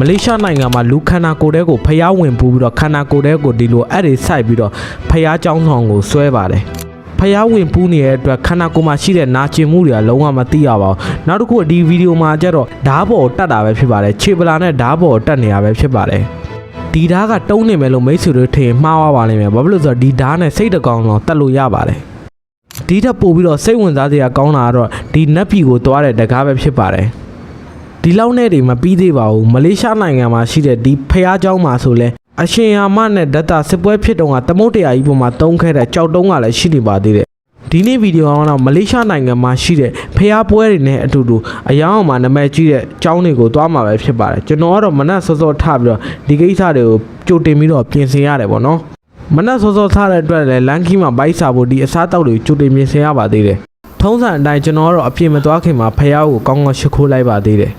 မလေးရှားနိုင်ငံမှာလူခန္ဓာကိုယ်တဲကိုဖျားဝင်ပူးပြီးတော့ခန္ဓာကိုယ်တဲကိုဒီလိုအဲ့တွေစိုက်ပြီးတော့ဖျားကြောင်းဆောင်ကိုဆွဲပါတယ်ဖျားဝင်ပူးနေတဲ့အတွက်ခန္ဓာကိုယ်မှာရှိတဲ့နာကျင်မှုတွေကလုံးဝမသိရပါဘူးနောက်တစ်ခုဒီဗီဒီယိုမှာကျတော့ဓားပေါ်တက်တာပဲဖြစ်ပါတယ်ခြေပလာနဲ့ဓားပေါ်တက်နေတာပဲဖြစ်ပါတယ်ဒီဓားကတုံးနေမယ်လို့မိတ်ဆွေတို့ထင်မှားသွားပါလိမ့်မယ်ဘာဖြစ်လို့ဆိုတော့ဒီဓားနဲ့စိတ်တကောင်တော့တက်လို့ရပါတယ်ဒီထက်ပိုပြီးတော့စိတ်ဝင်စားစရာကောင်းတာကတော့ဒီနက်ပြီကိုသွားတဲ့တကားပဲဖြစ်ပါတယ် ဒီလောက်နဲ့တွေမပြီးသေးပါဘူးမလေးရှားနိုင်ငံမှာရှိတဲ့ဒီဖះเจ้าမှာဆိုလဲအရှင်ယာမနဲ့ဒတ်တာစစ်ပွဲဖြစ်တုန်းကသမုတ်တရားကြီးပေါ်မှာတုံးခဲ့တဲ့ကြောက်တုံးကလည်းရှိနေပါသေးတယ်ဒီနေ့ဗီဒီယိုကတော့မလေးရှားနိုင်ငံမှာရှိတဲ့ဖះပွဲတွေနဲ့အတူတူအယောင်မှာနာမည်ကြီးတဲ့ကျောင်းတွေကိုသွားမှာပဲဖြစ်ပါတယ်ကျွန်တော်ကတော့မနက်စောစောထပြီးတော့ဒီကိစ္စတွေကိုကြိုတင်ပြီးတော့ပြင်ဆင်ရတယ်ပေါ့နော်မနက်စောစောထားတဲ့အတွက်လည်းလန်ကီမှာဘိုက်စာဖို့ဒီအစားအသောက်တွေကိုကြိုတင်ပြင်ဆင်ရပါသေးတယ်ထုံးစံအတိုင်းကျွန်တော်ကတော့အပြင်မသွားခင်မှာဖះကိုကောင်းကောင်းရှိခိုးလိုက်ပါသေးတယ်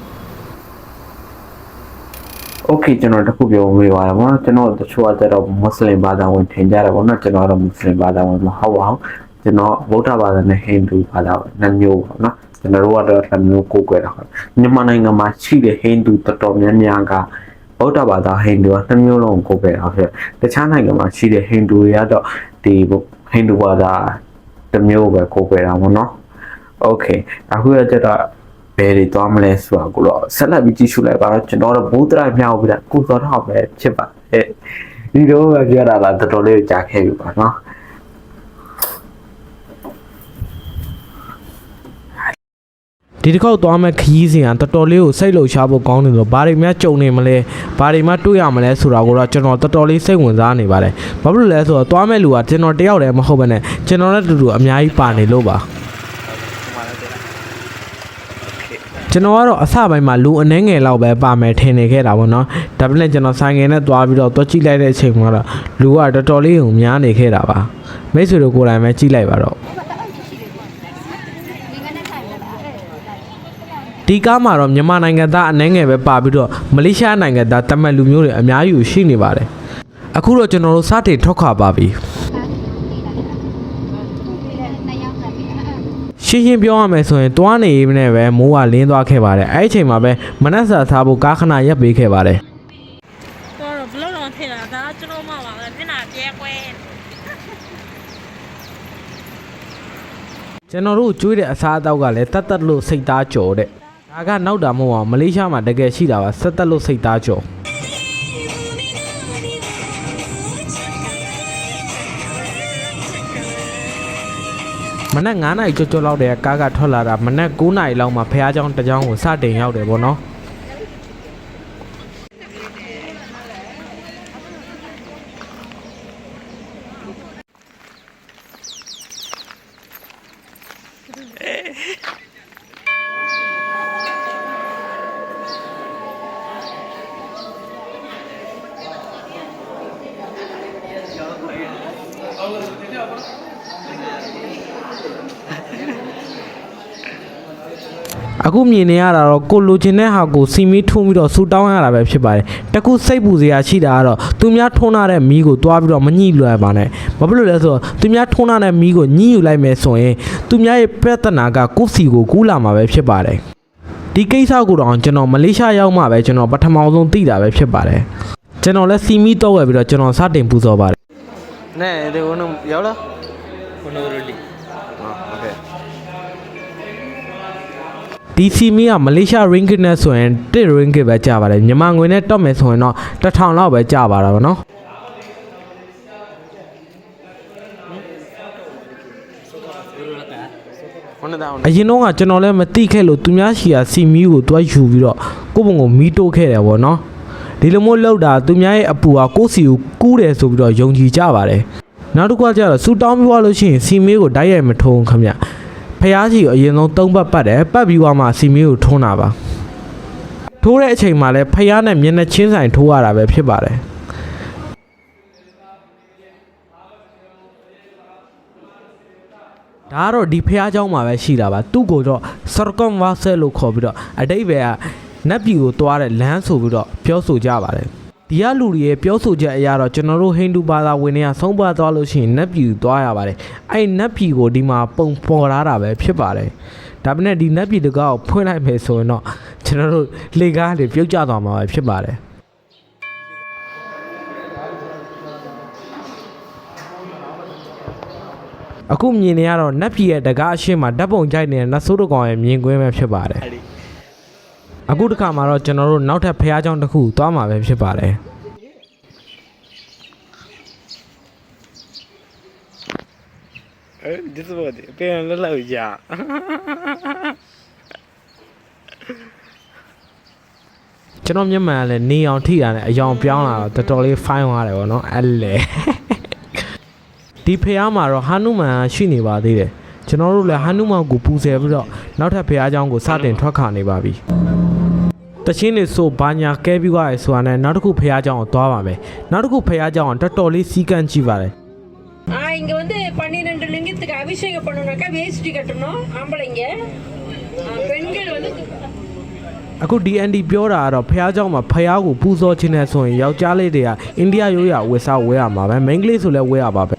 โอเคကျွန်တော်တခုပြောမေးပါရပါတော့ကျွန်တော်တချို့ကကျတော့မွတ်စလင်ဘာသာဝင်ထင်ကြတယ်ပေါ့နော်ကျွန်တော်ကတော့မွတ်စလင်ဘာသာဝင်မဟုတ်ပါဘူးကျွန်တော်ဗုဒ္ဓဘာသာနဲ့ဟိန္ဒူဘာသာနှစ်မျိုးပေါ့နော်ကျွန်တော်တို့ကတော့နှစ်မျိုးကိုးကွယ်တာဟုတ်မြန်မာနိုင်ငံမှာရှိတဲ့ဟိန္ဒူတော်တော်များများကဗုဒ္ဓဘာသာဟိန္ဒူကနှစ်မျိုးလုံးကိုးကွယ်တာဖြစ်တခြားနိုင်ငံမှာရှိတဲ့ဟိန္ဒူတွေကတော့ဒီဟိန္ဒူဘာသာတစ်မျိုးပဲကိုးကွယ်တာပေါ့နော်โอเคအခုကကျတော့ ဘယ်တွေသွားမလဲဆိုတာကိုတော့ဆက်လက်ပြီးကြည့်ရှုလိုက်ပါတော့ကျွန်တော်တို့ဘိုးတရိုက်မြောက်ပြီးတော့ကိုစောတော့ပဲဖြစ်ပါတယ်ဒီတော့ပဲပြောတာလားတော်တော်လေးကြာခဲ့ပြီပါနော်ဒီတစ်ခေါက်သွားမဲ့ခရီးစဉ်ကတော်တော်လေးကိုစိတ်လှုပ်ရှားဖို့ကောင်းတယ်လို့ဘာတွေများကြုံနေမလဲဘာတွေမှတွေ့ရမလဲဆိုတာကိုတော့ကျွန်တော်တော်တော်လေးစိတ်ဝင်စားနေပါတယ်ဘာဖြစ်လို့လဲဆိုတော့သွားမဲ့လူကကျွန်တော်တယောက်တည်းမဟုတ်ဘဲနဲ့ကျွန်တော်နဲ့တူတူအများကြီးပါနေလို့ပါ ကျွန်တော်ကတော့အစပိုင်းမှာလူအနှဲငယ်လောက်ပဲပါမယ်ထင်နေခဲ့တာပေါ့နော်ဒါပေမဲ့ကျွန်တော်ဆိုင်ငယ်နဲ့သွားပြီးတော့တွက်ကြည့်လိုက်တဲ့အချိန်မှာတော့လူကတော်တော်လေးကိုများနေခဲ့တာပါမိတ်ဆွေတို့ကိုယ်တိုင်ပဲကြည့်လိုက်ပါတော့ဒီကားမှာတော့မြန်မာနိုင်ငံသားအနှဲငယ်ပဲပါပြီးတော့မလေးရှားနိုင်ငံသားတမန်လူမျိုးတွေအများကြီးရှိနေပါတယ်အခုတော့ကျွန်တော်တို့စတင်ထွက်ခွာပါပြီ ရှင်းရှင်းပြောရမယ်ဆိုရင်တွားနေရင်းနဲ့ပဲမိုးကလင်းသွားခဲ့ပါတယ်အဲ့ဒီအချိန်မှာပဲမနက်စာစားဖို့ကားခဏရပ်ပေးခဲ့ပါတယ်တော့ဘလို့တော့ထင်တာဒါကျွန်တော်မှပါပဲမျက်နှာပြဲကွဲကျွန်တော်တို့ကျွေးတဲ့အစားအသောက်ကလည်းတတ်တတ်လို့စိတ်သားကြော်တဲ့ဒါကနောက်တာမဟုတ်ပါဘူးမလေးရှားမှာတကယ်ရှိတာပါဆက်တက်လို့စိတ်သားကြော် မနက်9နာရီကျော်ကျော်လောက်တည်းကကားကထွက်လာတာမနက်9နာရီလောက်မှာဖះเจ้าတစ်เจ้าကိုစတင်ရောက်တယ်ဗောနော် အခုမြင်နေရတာတော့ကိုလိုချင်တဲ့ဟာကိုစီမီထုံးပြီးတော့ဆူတောင်းရတာပဲဖြစ်ပါတယ်တကူစိတ်ပူစရာရှိတာကတော့သူများထုံးထားတဲ့မီးကိုတွားပြီးတော့မညှိလွယ်ပါနဲ့ဘာဖြစ်လို့လဲဆိုတော့သူများထုံးထားတဲ့မီးကိုညှိယူလိုက်မယ်ဆိုရင်သူများရဲ့ပြဿနာကကိုယ့်စီကိုကူးလာမှာပဲဖြစ်ပါတယ်ဒီကိစ္စကိုတော့ကျွန်တော်မလေးရှားရောက်မှပဲကျွန်တော်ပထမဆုံးသိတာပဲဖြစ်ပါတယ်ကျွန်တော်လည်းစီမီတော့ဝယ်ပြီးတော့ကျွန်တော်စတင်ပူဇော်ပါတယ် Nee, de uno, ¿y habla? Honolulu Ah, ok. ဒီစီမီကမလေးရှား ringgit နဲ့ဆိုရင်1 ringgit ပဲကျပါတယ်မြန်မာငွေနဲ့တွက်မယ်ဆိုရင်တော့1000လောက်ပဲကျပါတာပေါ့နော် ¿Dónde está အရင်တော့ကကျွန်တော်လည်းမသိခဲ့လို့သူများရှီယာစီမီကိုတွားယူပြီးတော့ကိုယ့်ဘုံကိုမီးတိုးခဲ့တယ်ဗောနော်ဒီလိုမျိုးလောက်တာသူများရဲ့အပူကကိုယ့်စီကိုကူးတယ်ဆိုပြီးတော့ယုံကြည်ကြပါတယ်နောက်တစ်ခုကကျတော့စူတောင်းပြီးသွားလို့ရှိရင်စီမီကိုတိုက်ရိုက်မထုံးခမ ဖះကြီးကိုအရင်ဆုံးသုံးပတ်ပတ်တယ်ပတ်ပြီးသွားမှစီမီကိုထုံးတာပါထိုးတဲ့အချိန်မှာလည်းဖះနဲ့မျက်နှာချင်းဆိုင်ထိုးရတာပဲဖြစ်ပါတယ် ဒါကတော့ဒီဖះเจ้าမှာပဲရှိတာပါသူ့ကိုတော့ circumvasel လို့ခေါ်ပြီးတော့အတိတ်ပဲကနတ်ပြည်ကိုသွားတဲ့လမ်းဆိုပြီးတော့ပြောဆိုကြပါတယ် ဒီကလူတွေရဲ့ပြောဆိုချက်အရတော့ကျွန်တော်တို့ဟိန္ဒူဘာသာဝင်တွေကဆုံးပါသွားလို့ရှိရင်နတ်ပြည်ကိုသွားရပါတယ်အဲ့နတ်ပြည်ကိုဒီမှာပုံပေါ်လာတာပဲဖြစ်ပါတယ်ဒါပေမဲ့ဒီနတ်ပြည်တကောက်ဖွင့်လိုက်မယ်ဆိုရင်တော့ကျွန်တော်တို့လေကားတွေပြုတ်ကျသွားမှာပဲဖြစ်ပါတယ်အခုမြင်နေရတော့နတ်ပြည်ရဲ့တကားအရှိမဓာတ်ပုံကြိုက်နေတဲ့နတ်ဆိုးတကောင်ရဲ့မြင်ကွင်းပဲဖြစ်ပါတယ် အခုတစ်ခါမှာတော့ကျွန်တော်တို့နောက်ထပ်ဖះเจ้าတစ်ခုသွားမှာပဲဖြစ်ပါတယ် အဲဒီစဘောဒီပြန်လောက်လောက်ကြာ ကျွန်တော်မျက်မှန်ကလည်းနေအောင်ထိတာနဲ့အယောင်ပြောင်းလာတော့တော်တော်လေးဖိုင်းသွားတယ်ဗောနော်အဲ့လေဒီဖះမှာတော့ဟာနုမန်ရှိနေပါသေးတယ်ကျွန်တော်တို့လည်းဟာနုမန်ကိုပူဇော်ပြီးတော့နောက်ထပ်ဖះเจ้าကိုစတင်ထွက်ခါနေပါပြီ တချင်းနေဆိုဘာညာကဲပြီးသွားရယ်ဆိုတာနဲ့နောက်တစ်ခုဖះเจ้าကိုသွားပါမယ်နောက်တစ်ခုဖះเจ้าကတော်တော်လေးစီကန့်ကြည့်ပါတယ် ஆ இங்க வந்து பன்னிரெண்டு லிங்கத்துக்கு அபிஷேகம் பண்ணணும்னாக்கா வேஷ்டி கட்டணும் ஆம்பளைங்க ஆ, பெண்கள் வந்து အခု DND ပြောတာကတော့ဖះเจ้าမှာဖះကိုပူဇော်ခြင်းနဲ့ဆိုရင်ယောက်ျားလေးတွေကအိန္ဒိယရိုးရာဝတ်စားဝဲရမှာပဲမိန်းကလေးဆိုလည်းဝဲရပါပဲ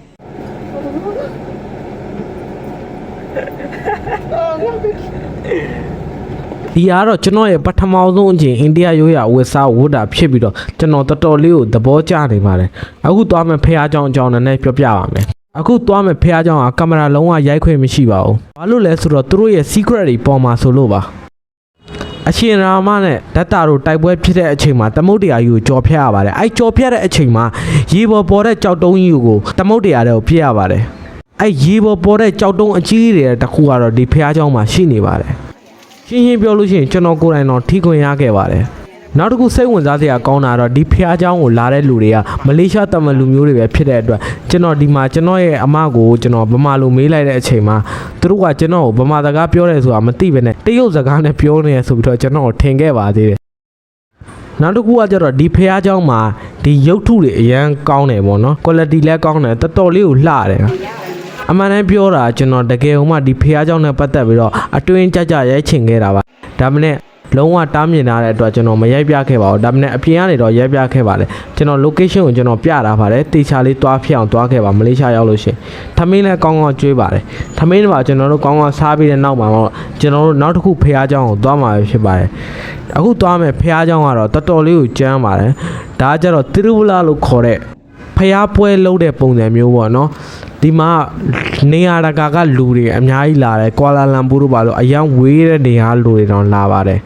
ဒီအားတော့ကျွန်တော်ရဲ့ပထမဆုံးအချိန်အိန္ဒိယရိုးရာဝတ်စားဝတ်တာဖြစ်ပြီးတော့ကျွန်တော်တော်တော်လေးကိုသဘောကျနေပါတယ်အခုသွားမယ်ဖះเจ้าအကြောင်းနဲ့ပြောပြပါမယ်အခုသွားမယ်ဖះเจ้าကကင်မရာလုံးဝရိုက်ခွင့်မရှိပါဘူးဘာလို့လဲဆိုတော့သူတို့ရဲ့ secret တွေပေါ်မှာဆိုလို့ပါ အရှင်ရာမနဲ့ဓာတ်တာတို့တိုက်ပွဲဖြစ်တဲ့အချိန်မှာသမုတ်တရားကြီးကိုကြော်ဖြတ်ရပါတယ်အဲကြော်ဖြတ်တဲ့အချိန်မှာရေပေါ်ပေါ်တဲ့ကြောက်တုံးကြီးကိုသမုတ်တရားတွေကိုပြစ်ရပါတယ်အဲရေပေါ်ပေါ်တဲ့ကြောက်တုံးအကြီးတွေတစ်ခုကတော့ဒီဖះเจ้าမှာရှိနေပါတယ် ရှင်းရှင်းပြောလို့ရှိရင်ကျွန်တော်ကိုယ်တိုင်တော့ထိခွင့်ရခဲ့ပါတယ်နောက်တစ်ခုစိတ်ဝင်စားစရာကောင်းတာတော့ဒီဖះเจ้าကိုလာတဲ့လူတွေကမလေးရှားတမန်လူမျိုးတွေပဲဖြစ်တဲ့အတွက်ကျွန်တော်ဒီမှာကျွန်တော်ရဲ့အမကိုကျွန်တော်ဗမာလိုမေးလိုက်တဲ့အချိန်မှာသူတို့ကကျွန်တော်ကိုဗမာစကားပြောတယ်ဆိုတာမသိဘဲနဲ့တရုတ်စကားနဲ့ပြောနေရဆိုပြီးတော့ကျွန်တော်ကိုထင်ခဲ့ပါသေးတယ်နောက်တစ်ခုကကျတော့ဒီဖះเจ้าမှာဒီရုပ်ထုတွေအရန်ကောင်းတယ်ပေါ့နော် quality လည်းကောင်းတယ်တော်တော်လေးကိုလှတယ် အမှန်တမ်းပြောတာကျွန်တော်တကယ်ဟိုမှဒီဖះเจ้าနဲ့ပတ်သက်ပြီးတော့အတွင်းကြကြရိုက်ချင်ခဲ့တာပါဒါမနဲ့လုံးဝတားမြင်ထားတဲ့အတွက်ကျွန်တော်မရိုက်ပြခဲ့ပါဘူးဒါပေမဲ့အပြင်ကနေတော့ရိုက်ပြခဲ့ပါတယ်ကျွန်တော် location ကိုကျွန်တော်ပြတာပါတယ်တေချာလေးတွားဖြစ်အောင်တွားခဲ့ပါမလေးရှားရောက်လို့ရှရင်ထမင်းလည်းကောင်းကောင်းကျွေးပါတယ်ထမင်းတွေပါကျွန်တော်တို့ကောင်းကောင်းစားပြီးတဲ့နောက်မှာတော့ကျွန်တော်တို့နောက်တစ်ခုဖះเจ้าကိုတွားမှာပဲဖြစ်ပါတယ်အခုတွားမယ်ဖះเจ้าကတော့တော်တော်လေးကိုကြမ်းပါတယ်ဒါကကြတော့တိရုဝလာလို့ခေါ်တဲ့ဖះပွဲလုံးတဲ့ပုံစံမျိုးပေါ့နော် ဒီမှာနေရာတကာကလူတွေအများကြီးလာတယ်ကွာလာလမ်ပူတို့ပါလို့အရန်ဝေးတဲ့နေရာလူတွေတော့လာပါတယ်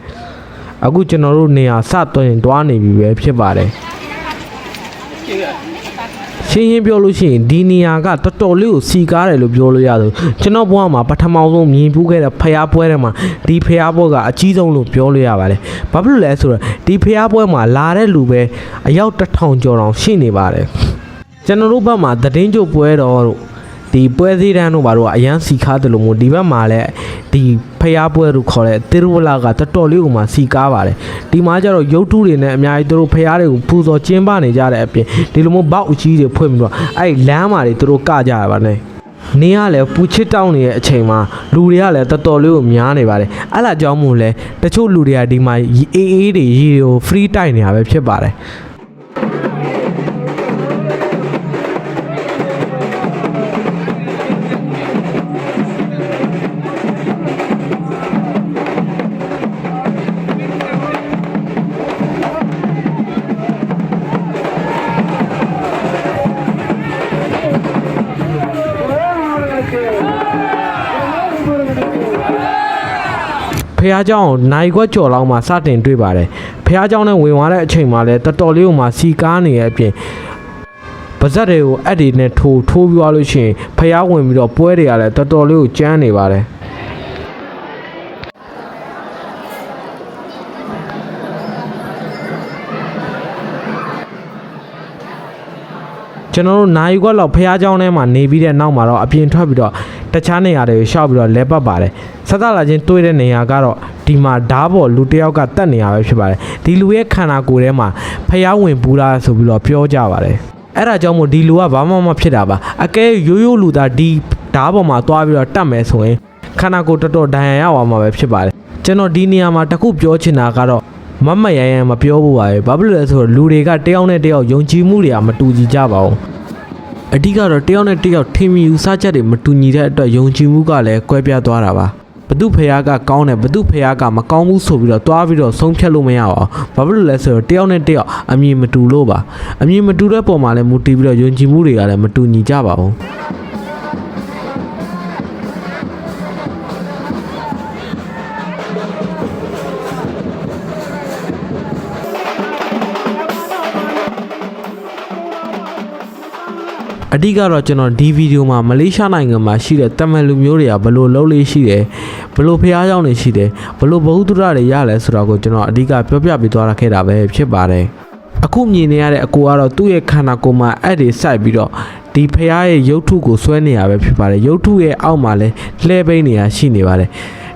အခုကျွန်တော်တို့နေရာစသွင်းတွားနေပြီပဲဖြစ်ပါတယ်ရှင်းရှင်းပြောလို့ရှိရင်ဒီနေရာကတော်တော်လေးကိုစီကားတယ်လို့ပြောလို့ရတယ်ကျွန်တော်ဘဝမှာပထမဆုံးမြင်ဖူးခဲ့တဲ့ဖျားပွဲတွေမှာဒီဖျားပွဲကအကြီးဆုံးလို့ပြောလို့ရပါတယ်ဘာဖြစ်လို့လဲဆိုတော့ဒီဖျားပွဲမှာလာတဲ့လူပဲအယောက်တစ်ထောင်ကျော်တောင်ရှိနေပါတယ် ကျွန်တော်တို့ဘက်မှာသတင်းကြိုပွဲတော်တို့ဒီပွဲစည်းတန်းတို့ဘာတို့ကအရန်စီကားတယ်လို့မို့ဒီဘက်မှာလည်းဒီဖျားပွဲတို့ခေါ်တဲ့တိရဝလာကတော်တော်လေးကိုမှစီကားပါတယ်ဒီမှာကျတော့ရုပ်ထုတွေနဲ့အများကြီးသူတို့ဖျားတွေကိုပူဇော်ကျင်းပနေကြတဲ့အပြင်ဒီလိုမျိုးဘောက်အကြီးတွေဖွင့်ပြီးတော့အဲ့ဒီလမ်းမှာတွေသူတို့ကကြရပါနဲ့နေရလဲပူချစ်တောင်းနေတဲ့အချိန်မှာလူတွေကလည်းတော်တော်လေးကိုများနေပါတယ်အဲ့လာကြောင့်မို့လဲတချို့လူတွေကဒီမှာအေးအေးတွေရေတွေကို free တိုက်နေတာပဲဖြစ်ပါတယ် ဖះเจ้าကိုနိုင်ခွက်ကြော်လောက်မှစတင်တွေ့ပါတယ်ဖះเจ้าနဲ့ဝင်သွားတဲ့အချိန်မှာလည်းတော်တော်လေးကိုမှစီကားနေရဲ့အပြင်ပါဇက်တွေကိုအက်ဒီနဲ့ထိုးထိုးပြီးသွားလို့ရှိရင်ဖះဝင်ပြီးတော့ပွဲတွေကလည်းတော်တော်လေးကိုကြမ်းနေပါတယ်ကျွန်တော်တို့နိုင်ခွက်လောက်ဖះเจ้าထဲမှာနေပြီးတဲ့နောက်မှာတော့အပြင်ထွက်ပြီးတော့တခြားနေရာတွေကိုရှောက်ပြီးတော့လဲပတ်ပါတယ် ဆက်သက်လာချင်းတွေးတဲ့နေရာကတော့ဒီမှာဓားပေါ်လူတစ်ယောက်ကတက်နေရပဲဖြစ်ပါတယ်ဒီလူရဲ့ခန္ဓာကိုယ်ထဲမှာဖះဝင်ပူလာဆိုပြီးတော့ပြောကြပါတယ်အဲ့ဒါကြောင့်မို့ဒီလူကဘာမှမဖြစ်တာပါအကဲရိုးရိုးလူသားဒီဓားပေါ်မှာသွားပြီးတော့တက်မယ်ဆိုရင်ခန္ဓာကိုယ်တော်တော်ဒဏ်ရာရသွားမှာပဲဖြစ်ပါတယ်ကျွန်တော်ဒီနေရာမှာတစ်ခုပြောချင်တာကတော့မမရရန်မပြောဘူးပါပဲဘာဖြစ်လို့လဲဆိုတော့လူတွေကတယောက်နဲ့တယောက်ယုံကြည်မှုတွေကမတူညီကြပါဘူးအဓိကတော့တယောက်နဲ့တယောက်ထင်မြင်ယူဆချက်တွေမတူညီတဲ့အတွက်ယုံကြည်မှုကလည်းကွဲပြားသွားတာပါ ဘသူဖះကကောင်းတယ်ဘသူဖះကမကောင်းဘူးဆိုပြီးတော့တွားပြီးတော့ဆုံးဖြတ်လို့မရပါဘူးဘာဖြစ်လို့လဲဆိုတော့တယောက်နဲ့တယောက်အမြင်မတူလို့ပါအမြင်မတူတဲ့ပုံမှာလည်းမူတည်ပြီးတော့ယုံကြည်မှုတွေကလည်းမတူညီကြပါဘူး အဓိကတော့ကျွန်တော်ဒီဗီဒီယိုမှာမလေးရှားနိုင်ငံမှာရှိတဲ့တမန်လူမျိုးတွေကဘလို့လုံးလေးရှိတယ်ဘလို့ဖျားကြောင်တွေရှိတယ်ဘလို့ဘ ഹു တုရတွေရလဲဆိုတာကိုကျွန်တော်အဓိကပြောပြပေးသွားရခဲ့တာပဲဖြစ်ပါတယ်အခုမြင်နေရတဲ့အကိုကတော့သူ့ရဲ့ခန္ဓာကိုယ်မှာအဲ့ဒီစိုက်ပြီးတော့ဒီဖျားရဲ့ရုပ်ထုကိုဆွဲနေရပဲဖြစ်ပါတယ်ရုပ်ထုရဲ့အောက်မှာလဲလှဲပိန်းနေရရှိနေပါတယ်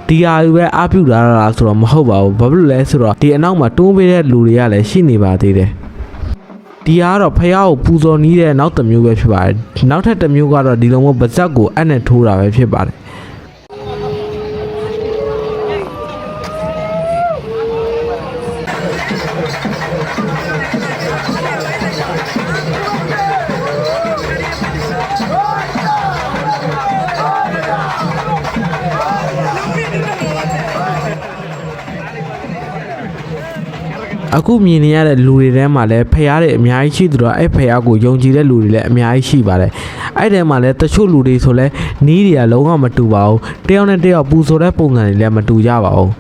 ဒီဟာပဲအပြုတ်လာတာဆိုတော့မဟုတ်ပါဘူးဘာဖြစ်လို့လဲဆိုတော့ဒီအနောက်မှာတွန်းပေးတဲ့လူတွေကလည်းရှိနေပါသေးတယ် ဒီကတော့ဖះကိုပူဇော်နီးတဲ့နောက်တစ်မျိုးပဲဖြစ်ပါတယ်နောက်ထပ်တစ်မျိုးကတော့ဒီလိုမျိုးပါဇက်ကိုအပ်နဲ့ထိုးတာပဲဖြစ်ပါတယ် အခုမြင်နေရတဲ့လူတွေထဲမှာလည်းဖះတွေအများကြီးရှိသလိုအဲ့ဖះကိုယုံကြည်တဲ့လူတွေလည်းအများကြီးရှိပါတယ်အဲ့ထဲမှာလည်းတချို့လူတွေဆိုလဲနီးတွေကလုံးဝမတူပါဘူးတယောက်နဲ့တယောက်ပူဆိုတဲ့ပုံစံတွေလည်းမတူကြပါဘူး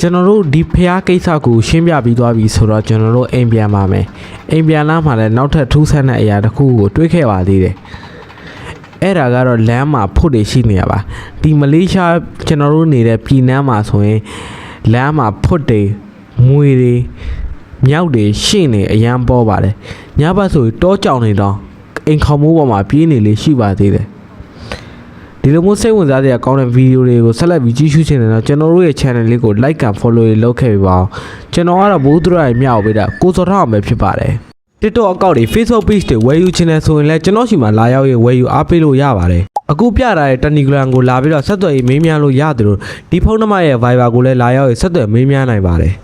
ကျွန်တော်တို့ဒီဖះကိစ္စကိုရှင်းပြပြီးသွားပြီဆိုတော့ကျွန်တော်တို့အိမ်ပြန်ပါမယ်အိမ်ပြန်လာမှလည်းနောက်ထပ်ထူးဆန်းတဲ့အရာတစ်ခုကိုတွေးခဲ့ပါသေးတယ်အဲ့ဒါကတော့လမ်းမှာဖို့တွေရှိနေရပါဒီမလေးရှားကျွန်တော်တို့နေတဲ့ပြည်နန်းမှာဆိုရင်လမ်းမှာဖို့တွေ မွေတွေမြောက်တွေရှင့်နေအရန်ပေါ်ပါတယ်ညဘက်ဆိုရင်တောကြောင်နေတော့အိမ်ခေါင်မိုးပေါ်မှာပြေးနေလေရှိပါသေးတယ်ဒီလိုမျိုးစိတ်ဝင်စားစရာကောင်းတဲ့ဗီဒီယိုတွေကိုဆက်လက်ပြီးကြည့်ရှုချင်တယ်တော့ကျွန်တော်တို့ရဲ့ channel လေးကို like and follow ရေးလုပ်ခဲ့ပြပါအောင်ကျွန်တော်ကတော့ဘိုးသူရရဲ့မြောက်ပေးတာကိုစောထောက်အောင်ပဲဖြစ်ပါတယ် TikTok အကောင့်တွေ Facebook page တွေဝယ်ယူချင်တယ်ဆိုရင်လည်းကျွန်တော်ရှိမှလာရောက်ရေးဝယ်ယူအားပေးလို့ရပါတယ်အခုပြထားတဲ့ Telegram ကိုလာပြီးတော့ဆက်သွယ်ရေးမေးမြန်းလို့ရတယ်လို့ဒီဖုန်းနံပါတ်ရဲ့ Viber ကိုလည်းလာရောက်ရေးဆက်သွယ်မေးမြန်းနိုင်ပါတယ်